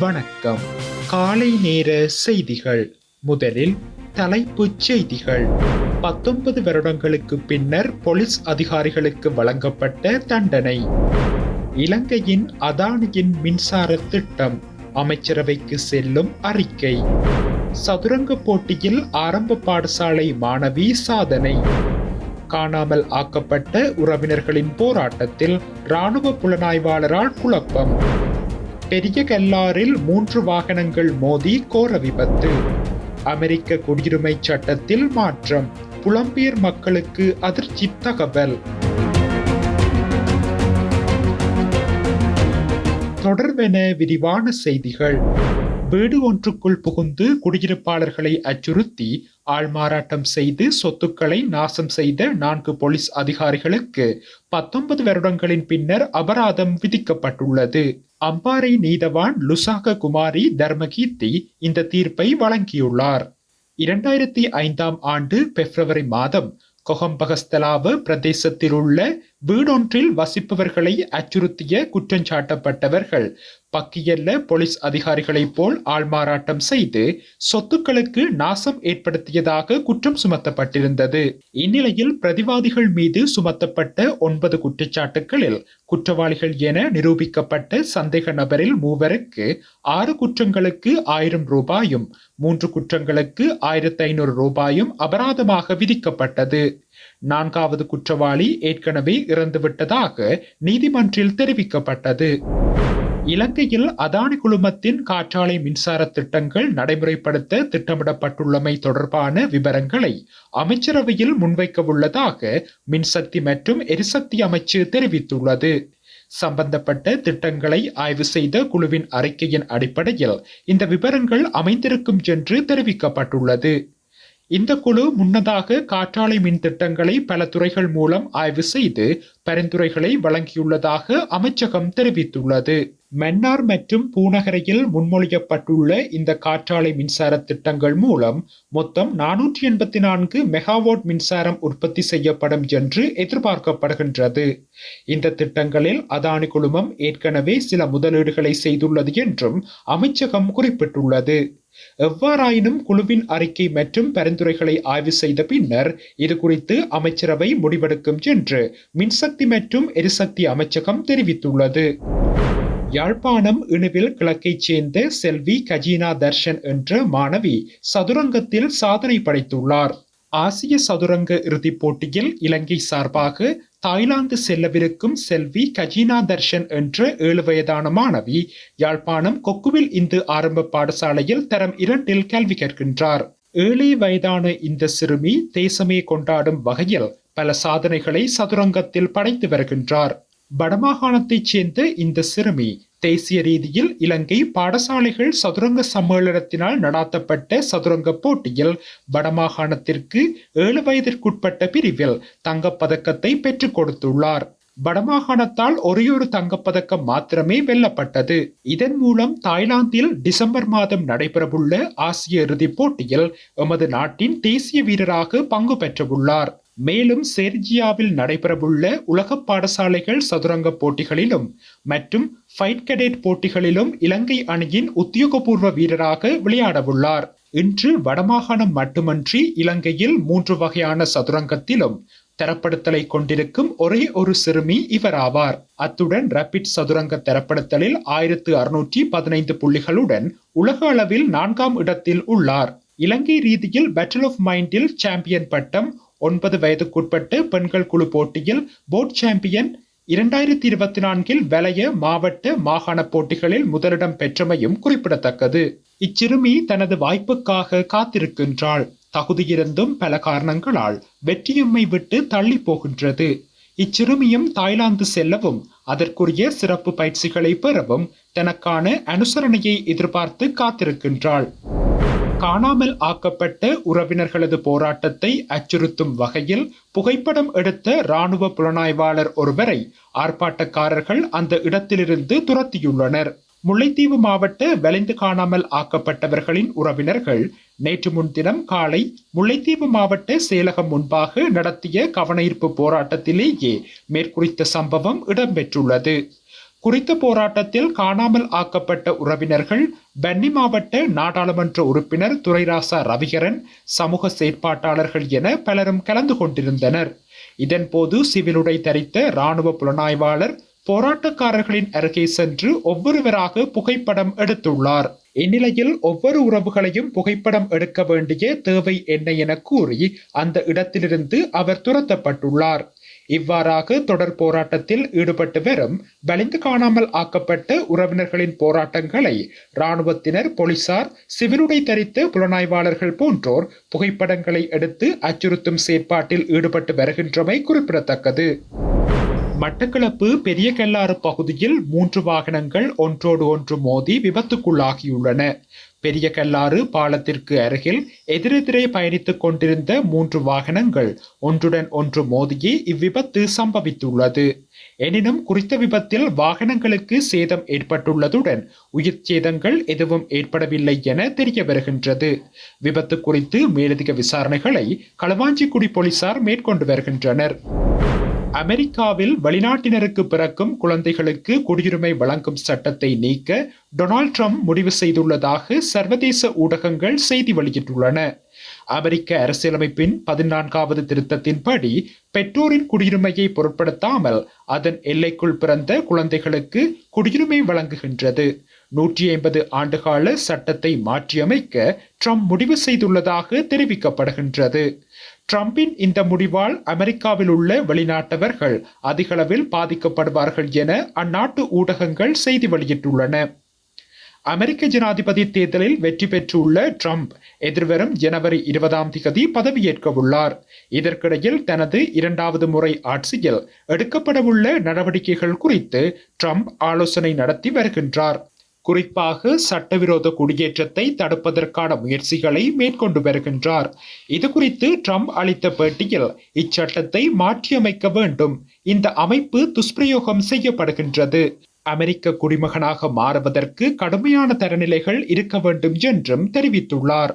வணக்கம். காலை நேர செய்திகள். முதலில் தலைப்புச் செய்திகள். பத்தொன்பது வருடங்களுக்கு பின்னர் போலீஸ் அதிகாரிகளுக்கு வழங்கப்பட்ட தண்டனை. இலங்கையின் அதானியின் மின்சார திட்டம் அமைச்சரவைக்கு செல்லும் அறிக்கை. சதுரங்க போட்டியில் ஆரம்ப பாடசாலை மாணவி சாதனை. காணாமல் ஆக்கப்பட்ட உறவினர்களின் போராட்டத்தில் ராணுவ புலனாய்வாளரால் குழப்பம். பெரிய கல்லாரில் மூன்று வாகனங்கள் மோதி கோர விபத்து. அமெரிக்க குடியுரிமை சட்டத்தில் மாற்றம். புலம்பெயர் மக்களுக்கு அதிர்ச்சி தகவல். தொடர்பென விரிவான செய்திகள். வீடு ஒன்றுக்குள் புகுந்து குடியிருப்பாளர்களை அச்சுறுத்தி ஆள்மாறாட்டம் செய்து சொத்துக்களை நாசம் செய்த நான்கு போலீஸ் அதிகாரிகளுக்கு பத்தொன்பது வருடங்களின் பின்னர் அபராதம் விதிக்கப்பட்டுள்ளது. அம்பாறை நீதவான் லுசாக குமாரி தர்மகீர்த்தி இந்த தீர்ப்பை வழங்கியுள்ளார். இரண்டாயிரத்தி ஐந்தாம் ஆண்டு பிப்ரவரி மாதம் கொகம்பகஸ்தலாவ பிரதேசத்தில் உள்ள வீடொன்றில் வசிப்பவர்களை அச்சுறுத்திய குற்றஞ்சாட்டப்பட்டவர்கள் பக்கியல்ல போலீஸ் அதிகாரிகளைப் போல் ஆள்மாறாட்டம் செய்து சொத்துக்களுக்கு நாசம் ஏற்படுத்தியதாக குற்றம் சுமத்தப்பட்டிருந்தது. இந்நிலையில் பிரதிவாதிகள் மீது சுமத்தப்பட்ட ஒன்பது குற்றச்சாட்டுகளில் குற்றவாளிகள் என நிரூபிக்கப்பட்ட சந்தேக நபரில் மூவருக்கு ஆறு குற்றங்களுக்கு ஆயிரம் ரூபாயும் மூன்று குற்றங்களுக்கு ஆயிரத்தி ஐநூறு ரூபாயும் அபராதமாக விதிக்கப்பட்டது. நான்காவது குற்றவாளி ஏற்கனவே இறந்துவிட்டதாக நீதிமன்றில் தெரிவிக்கப்பட்டது. இலங்கையில் அதானி குழுமத்தின் காற்றாலை மின்சார திட்டங்கள் நடைமுறைப்படுத்த திட்டமிடப்பட்டுள்ளமை தொடர்பான விவரங்களை அமைச்சரவையில் முன்வைக்க உள்ளதாக மின்சக்தி மற்றும் எரிசக்தி அமைச்சு தெரிவித்துள்ளது. சம்பந்தப்பட்ட திட்டங்களை ஆய்வு செய்த குழுவின் அறிக்கையின் அடிப்படையில் இந்த விவரங்கள் அமைந்திருக்கும் என்று தெரிவிக்கப்பட்டுள்ளது. இந்த குழு முன்னதாக காற்றாலை மின் திட்டங்களை பல துறைகள் மூலம் ஆய்வு செய்து பரிந்துரைகளை வழங்கியுள்ளதாக அமைச்சகம் தெரிவித்துள்ளது. மன்னார் மற்றும் பூநகரையில் முன்மொழியப்பட்டுள்ள இந்த காற்றாலை மின்சார திட்டங்கள் மூலம் மொத்தம் நானூற்றி எண்பத்தி நான்கு மெகாவாட் மின்சாரம் உற்பத்தி செய்யப்படும் என்று எதிர்பார்க்கப்படுகின்றது. இந்த திட்டங்களில் அதானி குழுமம் ஏற்கனவே சில முதலீடுகளை செய்துள்ளது என்றும் அமைச்சகம் குறிப்பிட்டுள்ளது. எவ்வாறாயினும் குழுவின் அறிக்கை மற்றும் பரிந்துரைகளை ஆய்வு செய்த பின்னர் இது குறித்து அமைச்சரவை முடிவெடுக்கும் என்று மின்சக்தி எரிசக்தி மற்றும் எரிசக்தி அமைச்சகம் தெரிவித்துள்ளது. யாழ்ப்பாணம் இணுவில் கிழக்கைச் சேர்ந்த செல்வி கஜீனா தர்ஷன் என்ற மாணவி சதுரங்கத்தில் சாதனை படைத்துள்ளார். ஆசிய சதுரங்க இறுதிப் போட்டியில் இலங்கை சார்பாக தாய்லாந்து செல்லவிருக்கும் செல்வி கஜீனா தர்ஷன் என்ற ஏழு வயதான மாணவி யாழ்ப்பாணம் கொக்குவில் இந்து ஆரம்ப பாடசாலையில் தரம் இரண்டில் கல்வி கற்கின்றார் ஏழை வயதான இந்த சிறுமி தேசமே கொண்டாடும் வகையில் பல சாதனைகளை சதுரங்கத்தில் படைத்து வருகின்றார். வடமாகாணத்தைச் சேர்ந்த இந்த சிறுமி தேசிய ரீதியில் இலங்கை பாடசாலைகள் சதுரங்க சம்மேளனத்தினால் நடாத்தப்பட்ட சதுரங்க போட்டியில் வடமாகாணத்திற்கு ஏழு வயதிற்குட்பட்ட பிரிவில் தங்கப்பதக்கத்தை பெற்றுக் கொடுத்துள்ளார். வடமாகாணத்தால் ஒரேயொரு தங்கப்பதக்கம் மாத்திரமே வெல்லப்பட்டது. இதன் மூலம் தாய்லாந்தில் டிசம்பர் மாதம் நடைபெறவுள்ள ஆசிய இறுதிப் போட்டியில் எமது நாட்டின் தேசிய வீரராக பங்கு பெற்றவுள்ளார். மேலும் செர்ஜியாவில் நடைபெறவுள்ள உலக பாடசாலைகள் சதுரங்க போட்டிகளிலும் மற்றும் ஃபைட் கடேட் போட்டிகளிலும் இலங்கை அணியின் உத்தியோகபூர்வ வீரராக விளையாடவுள்ளார். இன்று வடமாகாணம் மட்டுமன்றி இலங்கையில் மூன்று வகையான சதுரங்கத்திலும் தரப்படுத்தலை கொண்டிருக்கும் ஒரே ஒரு சிறுமி இவராவார். அத்துடன் ரபிட் சதுரங்க தரப்படுத்தலில் ஆயிரத்து அறுநூற்றி பதினைந்து புள்ளிகளுடன் உலக அளவில் நான்காம் இடத்தில் உள்ளார். இலங்கை ரீதியில் பேட்டில் ஆஃப் மைண்டில் சாம்பியன் பட்டம் ஒன்பது வயதுக்குட்பட்டு பெண்கள் குழு போட்டியில் போர்ட் சாம்பியன் இரண்டாயிரத்தி இருபத்தி நான்கில் வலைய மாவட்ட மாகாண போட்டிகளில் முதலிடம் பெற்றமையும் குறிப்பிடத்தக்கது. இச்சிறுமி தனது வாய்ப்புக்காக காத்திருக்கின்றாள். தகுதியிருந்தும் பல காரணங்களால் வெற்றியம்மை விட்டு தள்ளி போகின்றது. இச்சிறுமியும் தாய்லாந்து செல்லவும் அதற்குரிய சிறப்பு பயிற்சிகளை பெறவும் தனக்கான அனுசரணையை எதிர்பார்த்து காத்திருக்கின்றாள். காணாமல் ஆக்கப்பட்ட உறவினர்களது போராட்டத்தை அச்சுறுத்தும் வகையில் புகைப்படம் எடுத்த ராணுவ புலனாய்வாளர் ஒருவரை ஆர்ப்பாட்டக்காரர்கள் அந்த இடத்திலிருந்து துரத்தியுள்ளனர். முல்லைத்தீவு மாவட்ட வலிந்து காணாமல் ஆக்கப்பட்டவர்களின் உறவினர்கள் நேற்று முன்தினம் காலை முல்லைத்தீவு மாவட்ட செயலகம் முன்பாக நடத்திய கவனஈர்ப்பு போராட்டத்திலேயே மேற்குறித்த சம்பவம் இடம்பெற்றுள்ளது. குறித்த போராட்டத்தில் காணாமல் ஆக்கப்பட்ட உறவினர்கள் பன்னி மாவட்ட நாடாளுமன்ற உறுப்பினர் துரைராசா ரவிகரன் சமூக செயற்பாட்டாளர்கள் என பலரும் கலந்து கொண்டிருந்தனர். இதன்போது சிவிலுடை தரித்த இராணுவ புலனாய்வாளர் போராட்டக்காரர்களின் அருகே சென்று ஒவ்வொருவராக புகைப்படம் எடுத்துள்ளார். இந்நிலையில் ஒவ்வொரு உறவுகளையும் புகைப்படம் எடுக்க வேண்டிய தேவை என்ன என கூறி அந்த இடத்திலிருந்து அவர் துரத்தப்பட்டுள்ளார். இவ்வாறாக தொடர் போராட்டத்தில் ஈடுபட்டு வரும் வலிந்து காணாமல் ஆக்கப்பட்ட உறவினர்களின் போராட்டங்களை இராணுவத்தினர் போலீசார் சிவிலுடை தரித்த புலனாய்வாளர்கள் போன்றோர் புகைப்படங்களை எடுத்து அச்சுறுத்தும் செயற்பாட்டில் ஈடுபட்டு வருகின்றமை குறிப்பிடத்தக்கது. மட்டக்களப்பு பெரிய கல்லாறு பகுதியில் மூன்று வாகனங்கள் ஒன்றோடு ஒன்று மோதி விபத்துக்குள்ளாகியுள்ளன. பெரிய கல்லாறு பாலத்திற்கு அருகில் எதிரெதிரே பயணித்துக் கொண்டிருந்த மூன்று வாகனங்கள் ஒன்றுடன் ஒன்று மோதியே இவ்விபத்து சம்பவித்துள்ளது. எனினும் குறித்த விபத்தில் வாகனங்களுக்கு சேதம் ஏற்பட்டுள்ளதுடன் உயிர் சேதங்கள் எதுவும் ஏற்படவில்லை என தெரிய வருகின்றது. விபத்து குறித்து மேலதிக விசாரணைகளை களவாஞ்சிக்குடி போலீசார் மேற்கொண்டு வருகின்றனர். அமெரிக்காவில் வெளிநாட்டினருக்கு பிறக்கும் குழந்தைகளுக்கு குடியுரிமை வழங்கும் சட்டத்தை நீக்க டொனால்ட் ட்ரம்ப் முடிவு செய்துள்ளதாக சர்வதேச ஊடகங்கள் செய்தி வெளியிட்டுள்ளன. அமெரிக்க அரசியலமைப்பின் பதினான்காவது திருத்தத்தின்படி பெற்றோரின் குடியுரிமையை பொருட்படுத்தாமல் அதன் எல்லைக்குள் பிறந்த குழந்தைகளுக்கு குடியுரிமை வழங்குகின்றது. நூற்றி ஐம்பது ஆண்டுகால சட்டத்தை மாற்றியமைக்க ட்ரம்ப் முடிவு செய்துள்ளதாக தெரிவிக்கப்படுகின்றது. ட்ரம்பின் இந்த முடிவால் அமெரிக்காவில் உள்ள வெளிநாட்டவர்கள் அதிகளவில் பாதிக்கப்படுவார்கள் என அந்நாட்டு ஊடகங்கள் செய்தி வெளியிட்டுள்ளன. அமெரிக்க ஜனாதிபதி தேர்தலில் வெற்றி பெற்றுள்ள ட்ரம்ப் எதிர்வரும் ஜனவரி இருபதாம் தேதி பதவியேற்க உள்ளார். இதற்கிடையில் தனது இரண்டாவது முறை ஆட்சியில் எடுக்கப்படவுள்ள நடவடிக்கைகள் குறித்து ட்ரம்ப் ஆலோசனை நடத்தி வருகின்றார். குறிப்பாக சட்டவிரோத குடியேற்றத்தை தடுப்பதற்கான முயற்சிகளை மேற்கொண்டு வருகின்றார். இது குறித்து ட்ரம்ப் அளித்த பேட்டியில் இச்சட்டத்தை மாற்றியமைக்க வேண்டும். இந்த அமைப்பு துஷ்பிரயோகம் செய்யப்படுகின்றது. அமெரிக்க குடிமகனாக மாறுவதற்கு கடுமையான தரநிலைகள் இருக்க வேண்டும் என்றும் தெரிவித்துள்ளார்.